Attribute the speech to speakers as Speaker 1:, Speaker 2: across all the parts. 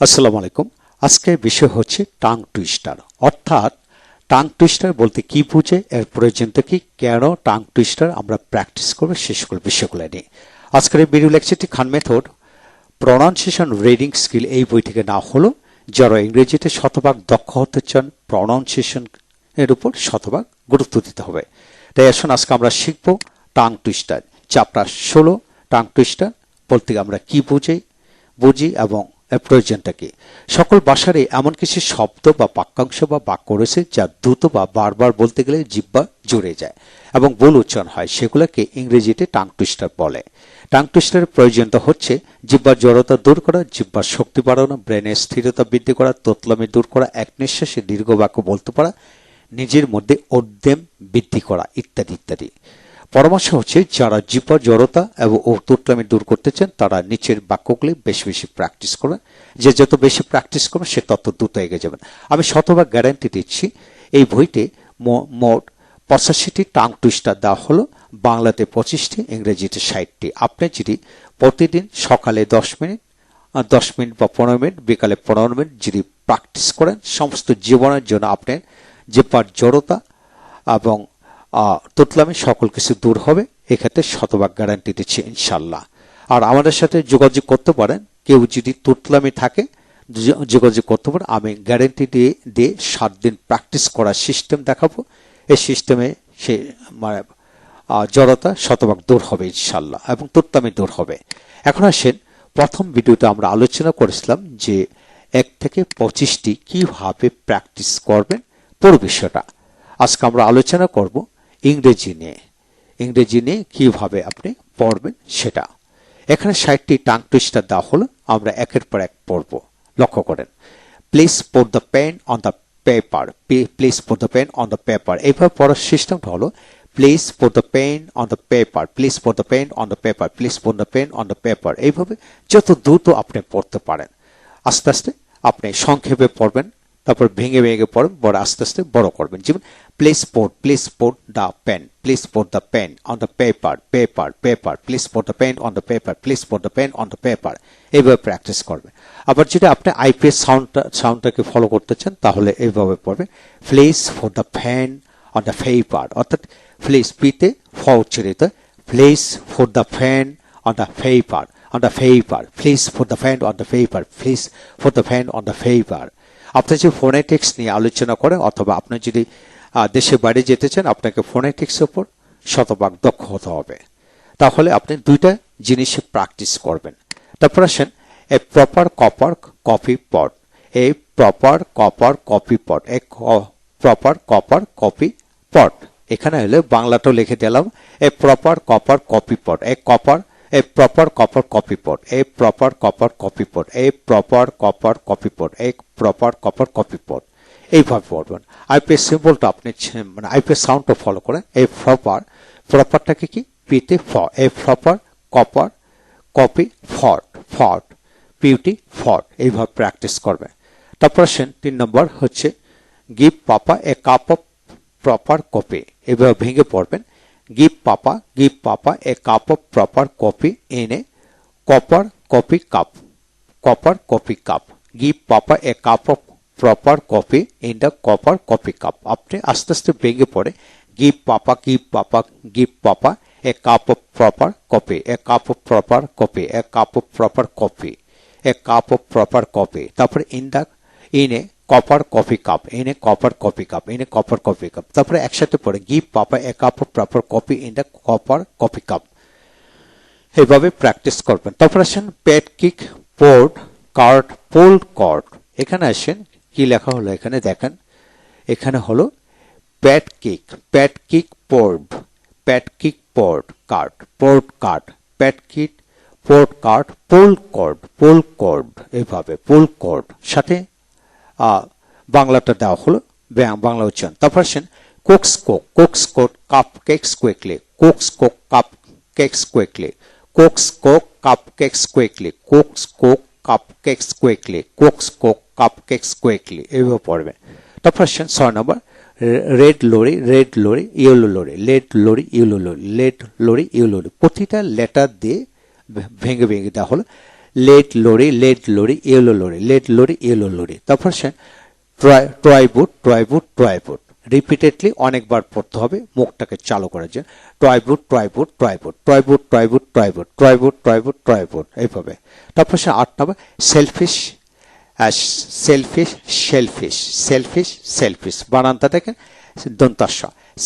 Speaker 1: আসসালামু আলাইকুম। আজকের বিষয় হচ্ছে টাং টুইস্টার। অর্থাৎ, টাং টুইস্টার বলতে কি বুঝে, এর প্রয়োজনটা কি, কেন টাং টুইস্টার আমরা প্র্যাকটিস করব সে সকল বিষয়গুলো নিয়ে। আজকের এই ভিডিও লেকচারটি Khan method, pronunciation reading skill এই বই থেকে না হলো, যারা ইংরেজিতে শতভাগ দক্ষ হতে চান, প্রনাউন্সিয়েশন এর উপর শতভাগ গুরুত্ব দিতে হবে। তাই আসুন আজকে আমরা শিখব টাং টুইস্টার। চ্যাপ্টার ষোলো, টাং টুইস্টার বলতে আমরা কি বুঝি বুঝি এবং প্রয়োজনটা কি সকল ভাষারই এমন কিছু শব্দ বা বাক্যাংশ বা বাক্য রয়েছে যা দ্রুত বা বারবার বলতে গেলে জিব্বা জুড়ে যায় এবং ভুল উচ্চারণ হয়। সেগুলোকে ইংরেজিতে টাং টুইস্টার বলে। টাং টুইস্টারের প্রয়োজনটা হচ্ছে জিব্বার জড়তা দূর করা জিব্বার শক্তি বাড়ানো, ব্রেনের স্থিরতা বৃদ্ধি করা তোতলামি দূর করা, এক নিঃশ্বাসে দীর্ঘ বাক্য বলতে পারা, নিজের মধ্যে উদ্যম বৃদ্ধি করা, ইত্যাদি ইত্যাদি। পরামর্শ হচ্ছে, যারা জিপা জড়তা এবং তুটলামি দূর করতে চান, তারা নিচের বাক্যগুলি বেশি বেশি প্র্যাকটিস করবেন। যে যত বেশি প্র্যাকটিস করবেন, সে তত দ্রুত এগিয়ে যাবেন। আমি শতভাগ গ্যারান্টি দিচ্ছি, এই বইতে মোট পঁচাশিটি টাং টুইস্টার দেওয়া হলো, বাংলাতে পঁচিশটি, ইংরেজিতে ষাটটি। আপনি যদি প্রতিদিন সকালে দশ মিনিট দশ মিনিট বা পনেরো মিনিট, বিকালে পনেরো মিনিট যদি প্র্যাকটিস করেন, সমস্ত জীবনের জন্য আপনার জিপার জড়তা এবং তুতলামি সকল কিছু দূর হবে। এক্ষেত্রে শতভাগ গ্যারান্টি দিচ্ছি ইনশাল্লাহ আর আমাদের সাথে যোগাযোগ করতে পারেন। কেউ যদি তুতলামি থাকে যোগাযোগ করতে পারেন। আমি গ্যারেন্টি দিয়ে দিয়ে সাত দিন প্র্যাকটিস করার সিস্টেম দেখাবো। এই সিস্টেমে সে মানে জড়তা শতভাগ দূর হবে ইনশাল্লাহ এবং তুতলামি দূর হবে। এখন আসেন, প্রথম ভিডিওতে আমরা আলোচনা করেছিলাম যে এক থেকে পঁচিশটি কীভাবে প্র্যাকটিস করবেন। পুরো বিষয়টা। আজকে আমরা আলোচনা করব ইংরেজি নিয়ে ইংরেজি নিয়ে কীভাবে আপনি পড়বেন সেটা। এখানে ষাটটি টাং টুইস্টার দেওয়া হলো, আমরা একের পর এক পড়ব। লক্ষ্য করেন please pour the pen on the paper please pour the pen on the paper এইভাবে পড়ার সিস্টেমটা হলো please pour the pen on the paper please pour the pen on the paper please pour the pen on the paper এইভাবে যত দ্রুত আপনি পড়তে পারেন, আস্তে আস্তে আপনি সংক্ষেপে পড়বেন। তারপর ভেঙে ভেঙে পড়বেন বড় আস্তে আস্তে বড় করবেন যেমন place port place port the pen place port the pen on the paper paper paper place port the pen on the paper place port the pen on the paper এইভাবে প্র্যাকটিস করবে আবার যদি আপনি আইপিএস সাউন্ডটা সাউন্ডটাকে follow করতে চান, তাহলে এইভাবে পড়বে place for the fan on the paper অর্থাৎ প্লেস পিতে ফ উচ্চারিত place for the fan on the paper on the paper. Please put the pen on the paper. Please put the pen on the paper. আপনি যদি phonetics নিয়ে আলোচনা করেন, অথবা আপনি যদি দেশে বাইরে যেতে চান, আপনাকে ফোনেটিক্স উপর শতভাগ দক্ষ হতে হবে। তাহলে আপনি দুইটা জিনিসে প্র্যাকটিস করবেন। তারপর আসেন, a proper copper copy pot a proper copper copy pot a proper copper copy pot এখানে হলে বাংলাটাও লিখে দিলাম, a proper copper copy pot a copper a proper copper copy pot a proper copper copy pot a proper copper copy pot a proper copper copy pot এইভাবে পড়বেন IPS সিম্বলটা আপনি মানে IPS সাউন্ডটা ফলো করেন। এই প্রপার প্রপারটাকে কি? পিতে ফ এ প্রপার কপার কপি ফট ফট পিউটি ফট এইভাবে প্র্যাকটিস করবে তারপর আসেন তিন নম্বর হচ্ছে give papa a cup of proper copy এইভাবে ভেঙে পড়বেন। Give papa give papa a cup of proper coffee in a copper coffee cup copper coffee cup give papa a cup of proper coffee in the copper coffee cup আপনি আস্তে আস্তে ভেঙে পড়ে give papa give papa give papa a cup of proper coffee a cup of proper coffee a cup of proper coffee a cup of proper coffee তারপরে in the in a copper coffee cup এনে copper coffee cup এনে copper coffee cup তারপরে একসাথে পড়ে give papa a cup of proper coffee in the copper coffee cup এইভাবে practice করবেন। তারপর আসেন pat kick poured card polled card এখানে আসেন, কি লেখা হলো এখানে দেখেন। এখানে হলো pat kick pat kick poured pat kick poured card port card pat kick port card pole cord pole cord এইভাবে পোল কর্ড সাথে বাংলাটা দেওয়া হলো বাংলা উচ্চারণ। তারপর আসেন cokes coke cokes coke, cup cakes quickly cokes coke, cup cakes quickly cokes coke, cup cakes quickly cokes coke, cup cakes quickly cokes coke, cup cakes quickly এইভাবে পড়বে। তারপর আসেন ছয় নম্বর, red lorry red lorry, yellow lorry, led lorry, yellow lorry, led lorry, yellow lorry, প্রতিটা letter দিয়ে ভেঙে ভেঙে দেওয়া হলো। Led lorry led lorry, yellow lorry led lorry, yellow lorry. তারপর সে troy troy boot troy boot troy boot repeatedly অনেকবার পড়তে হবে, মুখটাকে চালু করার জন্য। Troy boot troy boot troy boot troy boot troy boot troy boot troy boot troy boot troy boot এইভাবে। তারপর সে আট নম্বর selfish selfish selfish selfish selfish বানানটা দেখেন দন্তাস্য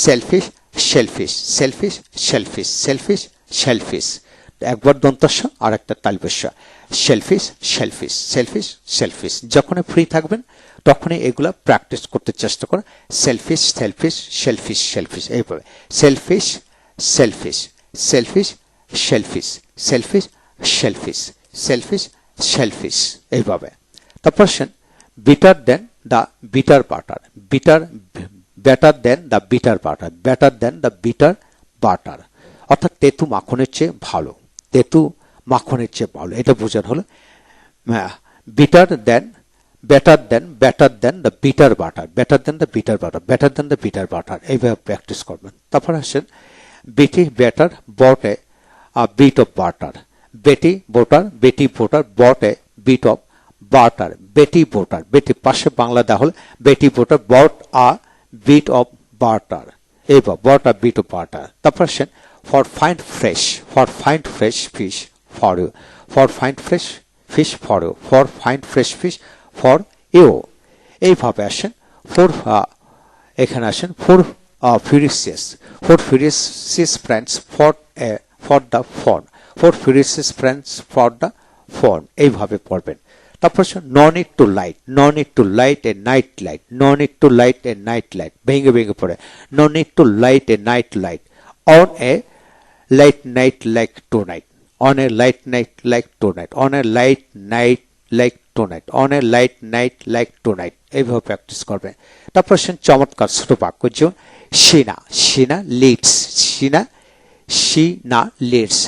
Speaker 1: selfish selfish selfish selfish selfish selfish একবার দন্তস্য আর একটা তালবেশ্য সেলফিশ সেলফিশ সেলফিশ সেলফিশ যখনই ফ্রি থাকবেন, তখনই এগুলা প্র্যাকটিস করতে চেষ্টা করুন। সেলফিশ সেলফিশ সেলফিশ সেলফিশ এইভাবে। Selfish selfish selfish selfish selfish selfish selfish selfish এইভাবে। তারপর আসেন bitter then the bitter butter bitter better then the bitter butter better then the bitter butter অর্থাৎ তেতু মাখনের চেয়ে ভালো। তেতু মাখনের চেয়ে ভালো। এটা বোঝার হলো। Bitter then better then better then the bitter butter better then the bitter butter better then the bitter butter এইভাবে প্র্যাকটিস করবেন। তারপর আসেন, Betty better bought bit of butter Betty Botter Betty Botter bought bit of butter Betty Botter Betty পাশে বাংলা দেওয়া হলে, Betty Botter bought a bit of butter এইবার bought a bit of butter তারপর আসেন for find fresh for find fresh fish for find fresh fish for you for find fresh fish for you এইভাবে আসেন four এখানে আসেন four furious four furious friends for for the phone four furious friends for the phone এইভাবে পড়বেন। তারপর none it to light none it to light a night light none it to light a night light ভেঙে ভেঙে পড়ে none it to light a night light on a light night like tonight on a light night like tonight. On a light night like tonight. On a light night like tonight. এইভাবে practice করবেন। তারপর সে চমৎকার, ছোট বাক্য যেমন Sheena Sheena leads Sheena Sheena leads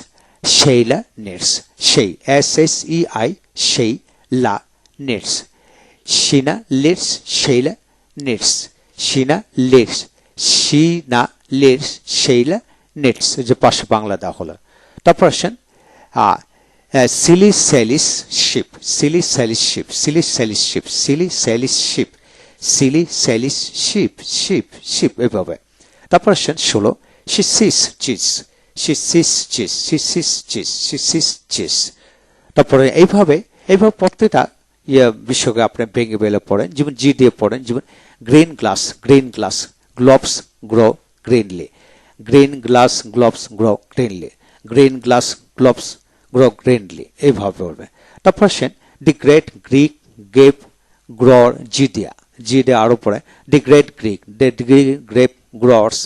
Speaker 1: Sheila needs সেই, S S E I, সেই, লা needs Sheena leads Sheila needs Sheena leads Sheena leads Sheila nets যে পাশে বাংলা দেওয়া হলো। তারপর আসেন silly Sally's ship silly Sally's ship silly Sally's ship silly Sally's ship silly Sally's ship ship ship এভাবে। তারপর আসেন ষোলো see sees cheese see sees cheese see sees cheese see sees cheese তারপরে এইভাবে এইভাবে প্রত্যেকটা ইয়ে বিশ্বকে আপনি ভেঙে বেলে পড়েন, যেমন জি দিয়ে পড়েন, যেমন green glass green glass, gloves grow greenly. Green glass, gloves grow greenly. Green glass gloves grow greenly এইভাবে বলবে। তারপর আসেন দি গ্রেট গ্রিক গেপ গ্রর জিডিয়া জিডিয়া আরও পড়ে। The great Greek grape grows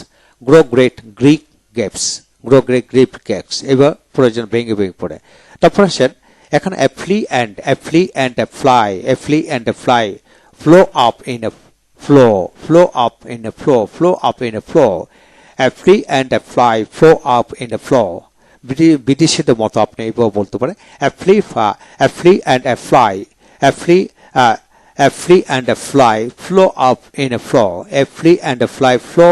Speaker 1: grow great Greek grapes grow great Greek grapes এবার প্রয়োজন ভেঙে ভেঙে পড়ে। তারপর আসেন এখন a flea and a flea and a fly a flea and a fly flew up in a flue flew up in a flue flew up in a flue flea and a fly flow up in the floor বিদেশিদের মতো আপনি এইভাবে বলতে পারেন a a flea ফা a flea and a fly a flea a flea and a fly flew up in a flue a flea and a fly flew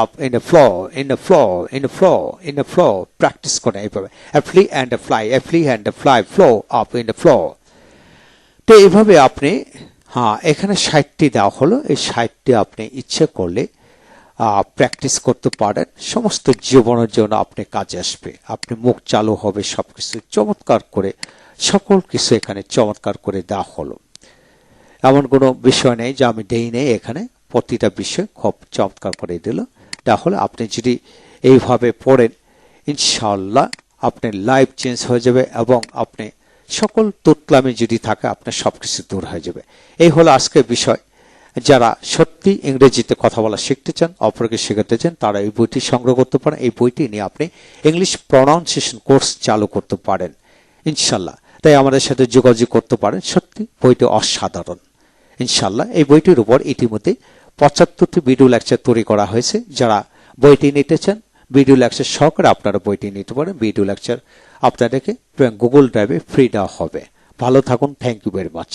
Speaker 1: up in a flue in a flue in a flue in a flue practice করে এইভাবে a flea and a fly a flea and a fly flew up in a flue তো এইভাবে আপনি হ্যাঁ এখানে ষাটটি দেওয়া হলো, এই ষাটটি আপনি ইচ্ছে করলে প্র্যাকটিস করতে পারেন। সমস্ত জীবনের জন্য আপনি কাজে আসবে। আপনি মুখ চালু হবে সব কিছু চমৎকার করে, সকল কিছু এখানে চমৎকার করে দেওয়া হলো। এমন কোনো বিষয় নেই যে আমি দেই নেই এখানে। প্রতিটা বিষয় খুব চমৎকার করে দিল। তাহলে আপনি যদি এইভাবে পড়েন ইনশাল্লাহ আপনার লাইফ চেঞ্জ হয়ে যাবে এবং আপনি সকল তুতলামে যদি থাকে, আপনার সব কিছু দূর হয়ে যাবে। এই হলো আজকের বিষয়। যারা সত্যি ইংরেজিতে কথা বলা শিখতে চান, অপরকে শেখাতে চান, তারা এই বইটি সংগ্রহ করতে পারেন। এই বইটি নিয়ে আপনি ইংলিশ প্রনাউন্সিয়েশন কোর্স চালু করতে পারেন, ইনশাল্লাহ। তাই আমাদের সাথে যোগাযোগ করতে পারেন। সত্যি, বইটি অসাধারণ, ইনশাল্লাহ। এই বইটির উপর ইতিমধ্যে পঁচাত্তরটি ভিডিও লেকচার তৈরি করা হয়েছে। যারা বইটি নিতে চান ভিডিও লেকচার সহকারে আপনারা বইটি নিতে পারেন। ভিডিও লেকচার আপনাদেরকে গুগল ড্রাইভে ফ্রি দেওয়া হবে। ভালো থাকুন। Thank you very much